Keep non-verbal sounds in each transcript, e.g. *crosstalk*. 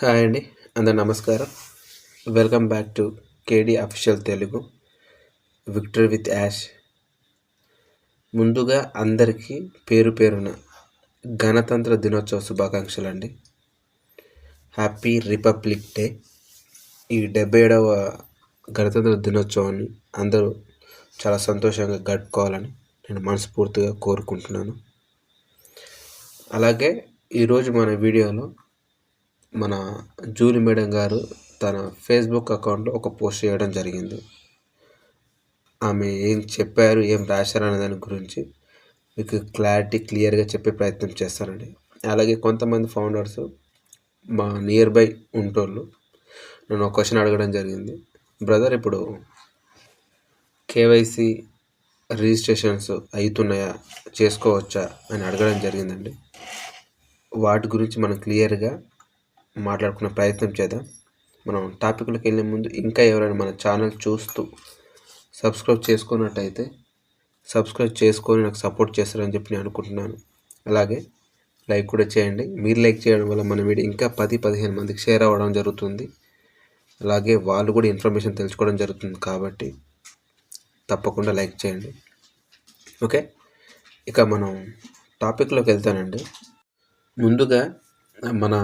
Hi అండి అందరు నమస్కారం. Welcome back to KD official Telugu Victor with Yash ముందుగా అందరికీ పేరు పేరున గణతంత్ర దినోత్సవ శుభాకాంక్షలు అండి హ్యాపీ రిపబ్లిక్ డే ఈ డెబ్బై ఏడవ గణతంత్ర దినోత్సవాన్ని అందరూ చాలా సంతోషంగా గడుపుకోవాలని నేను మనస్ఫూర్తిగా కోరుకుంటున్నాను. అలాగే ఈరోజు మన వీడియోలో మన జూలి మేడం గారు తన ఫేస్బుక్ అకౌంట్లో ఒక పోస్ట్ చేయడం జరిగింది. ఆమె ఏం చెప్పారు ఏం రాశారు అనే దాని గురించి మీకు క్లారిటీ క్లియర్గా చెప్పే ప్రయత్నం చేస్తానండి. అలాగే కొంతమంది ఫౌండర్స్ మా నియర్ బై ఉంటోళ్ళు నన్ను ఒక క్వశ్చన్ అడగడం జరిగింది. బ్రదర్ ఇప్పుడు కేవైసీ రిజిస్ట్రేషన్స్ అవుతున్నాయా చేసుకోవచ్చా? అని అడగడం జరిగిందండి. వాటి గురించి మనం క్లియర్గా మాట్లాడుకునే ప్రయత్నం చేద్దాం. మనం టాపిక్లోకి వెళ్ళే ముందు ఇంకా ఎవరైనా మన ఛానల్ చూస్తూ సబ్స్క్రైబ్ చేసుకున్నట్టయితే సబ్స్క్రైబ్ చేసుకొని నాకు సపోర్ట్ చేస్తారని చెప్పి నేను అనుకుంటున్నాను. అలాగే లైక్ కూడా చేయండి. మీరు లైక్ చేయడం వల్ల మన వీడియో ఇంకా పది పదిహేను మందికి షేర్ అవ్వడం జరుగుతుంది. అలాగే వాళ్ళు కూడా ఇన్ఫర్మేషన్ తెలుసుకోవడం జరుగుతుంది కాబట్టి తప్పకుండా లైక్ చేయండి. ఓకే? ఇక మనం టాపిక్లోకి వెళ్తానండి. ముందుగా మన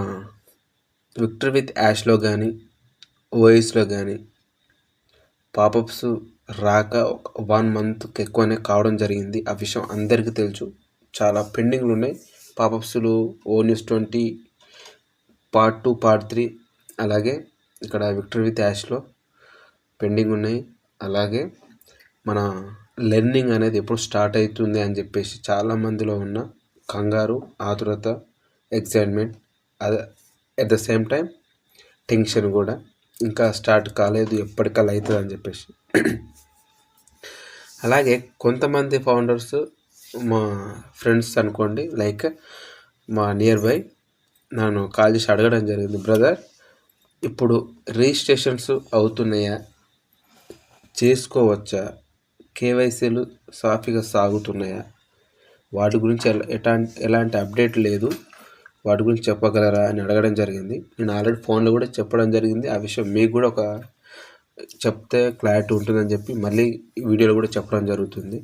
విక్టర్ విత్ యాష్లో కానీ ఓఎస్లో కానీ పాపప్స్ రాక వన్ మంత్కి ఎక్కువనే కావడం జరిగింది. ఆ విషయం అందరికీ తెలుసు. చాలా పెండింగ్లు ఉన్నాయి పాపప్స్లు ఓ news twenty part two part three అలాగే ఇక్కడ విక్టర్ విత్ యాష్లో పెండింగ్ ఉన్నాయి అలాగే మన లెర్నింగ్ అనేది ఎప్పుడు స్టార్ట్ అవుతుంది అని చెప్పేసి చాలామందిలో ఉన్న కంగారు ఆతురత ఎగ్జైట్మెంట్ అదే at the same time tension కూడా ఇంకా స్టార్ట్ కాలేదు ఎప్పటికల్లా అవుతుంది అని చెప్పేసి. అలాగే కొంతమంది ఫౌండర్స్ మా ఫ్రెండ్స్ అనుకోండి లైక్ మా నియర్ బై నన్ను కాల్ చేసి అడగడం జరిగింది బ్రదర్ ఇప్పుడు రిజిస్ట్రేషన్స్ అవుతున్నాయా? చేసుకోవచ్చా? కేవైసీలు సాఫీగా సాగుతున్నాయా? వాటి గురించి ఎలాంటి ఎలాంటి అప్డేట్ లేదు. వాటి గురించి చెప్పగలరా అని అడగడం జరిగింది. నేను ఆల్రెడీ ఫోన్లో కూడా చెప్పడం జరిగింది. ఆ విషయం మీకు కూడా ఒక చెప్తే క్లారిటీ ఉంటుందని చెప్పి మళ్ళీ వీడియోలో కూడా చెప్పడం జరుగుతుంది.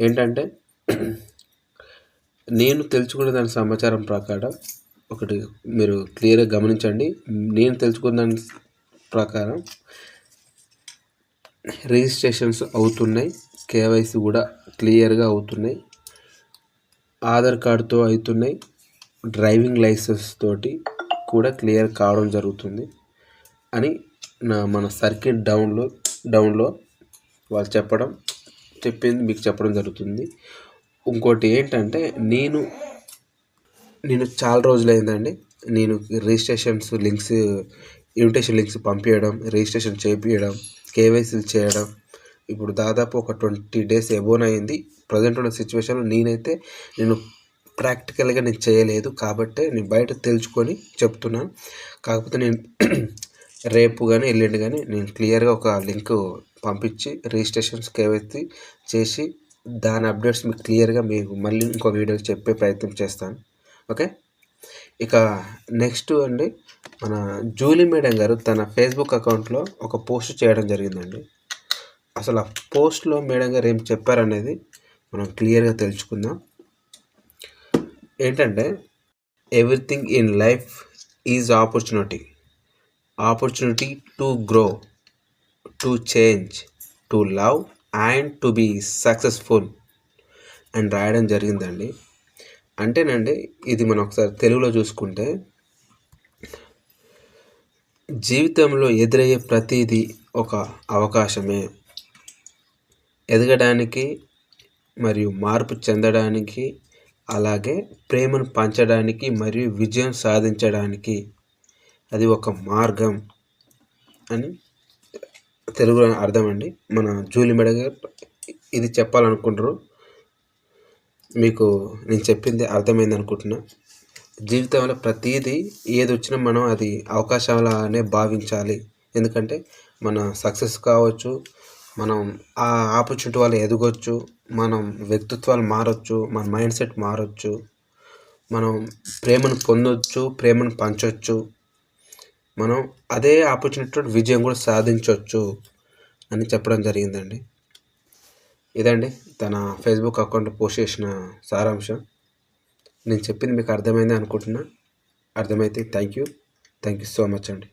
ఏంటంటే నేను తెలుసుకున్న దాని సమాచారం ప్రకారం ఒకటి మీరు క్లియర్గా గమనించండి. నేను తెలుసుకున్న దాని ప్రకారం రిజిస్ట్రేషన్స్ అవుతున్నాయి. కేవైసీ కూడా క్లియర్గా అవుతున్నాయి. ఆధార్ కార్డుతో అవుతున్నాయి. డ్రైవింగ్ లైసెన్స్ తోటి కూడా క్లియర్ కావడం జరుగుతుంది అని నా మన సర్కిట్ డౌన్లో డౌన్లో వాళ్ళు చెప్పడం చెప్పింది మీకు చెప్పడం జరుగుతుంది. ఇంకోటి ఏంటంటే నేను నేను చాలా రోజులైందండి. నేను రిజిస్ట్రేషన్స్ లింక్స్ ఇన్విటేషన్ లింక్స్ పంపించడం రిజిస్ట్రేషన్ చేపించడం కేవైసీలు చేయడం. ఇప్పుడు దాదాపు ఒక ట్వంటీ డేస్ ఎబోన్ అయింది. ప్రజెంట్ ఉన్న సిచ్యువేషన్లో నేనైతే నేను ప్రాక్టికల్గా నేను చేయలేదు కాబట్టి నేను బయట తెలుసుకొని చెప్తున్నాను. కాకపోతే నేను *clears throat* రేపు కానీ ఎల్లుండి కానీ నేను క్లియర్గా ఒక లింక్ పంపించి రిజిస్ట్రేషన్స్ కేవైతే చేసి దాని అప్డేట్స్ మీకు క్లియర్గా మీకు మళ్ళీ ఇంకో వీడియో చెప్పే ప్రయత్నం చేస్తాను. ఓకే? ఇక నెక్స్ట్ అండి మన జూలీ మేడం గారు తన ఫేస్బుక్ అకౌంట్లో ఒక పోస్ట్ చేయడం జరిగిందండి. అసలు ఆ పోస్ట్లో మేడం గారు ఏం చెప్పారనేది మనం క్లియర్గా తెలుసుకుందాం. ఏంటంటే everything in life is opportunity opportunity to grow to change to love and to be successful అని రాయడం జరిగిందండి. అంటేనండి ఇది మనం ఒకసారి తెలుగులో చూసుకుంటే జీవితంలో ఎదురయ్యే ప్రతిదీ ఒక అవకాశమే. ఎదగడానికి మరియు మార్పు చెందడానికి అలాగే ప్రేమను పంచడానికి మరియు విజయం సాధించడానికి అది ఒక మార్గం అని తెలుగులో అర్థం అండి మన జూలి మెడ ఇది చెప్పాలనుకుంటారు. మీకు నేను చెప్పింది అర్థమైంది అనుకుంటున్నా. జీవితంలో ప్రతిదీ ఏది వచ్చినా మనం అది అవకాశాలనే భావించాలి. ఎందుకంటే మన సక్సెస్ కావచ్చు మనం ఆ ఆపర్చునిటీ వల్ల ఎదగొచ్చు మనం వ్యక్తిత్వాలు మారొచ్చు మన మైండ్ సెట్ మారొచ్చు మనం ప్రేమను పొందొచ్చు ప్రేమను పంచవచ్చు మనం అదే ఆపర్చునిటీ విజయం కూడా సాధించవచ్చు అని చెప్పడం జరిగిందండి. ఇదండి తన ఫేస్బుక్ అకౌంట్ పోస్ట్ చేసిన సారాంశం. నేను చెప్పింది మీకు అర్థమైంది అనుకుంటున్నా. అర్థమైతే thank you. Thank you so much అండి.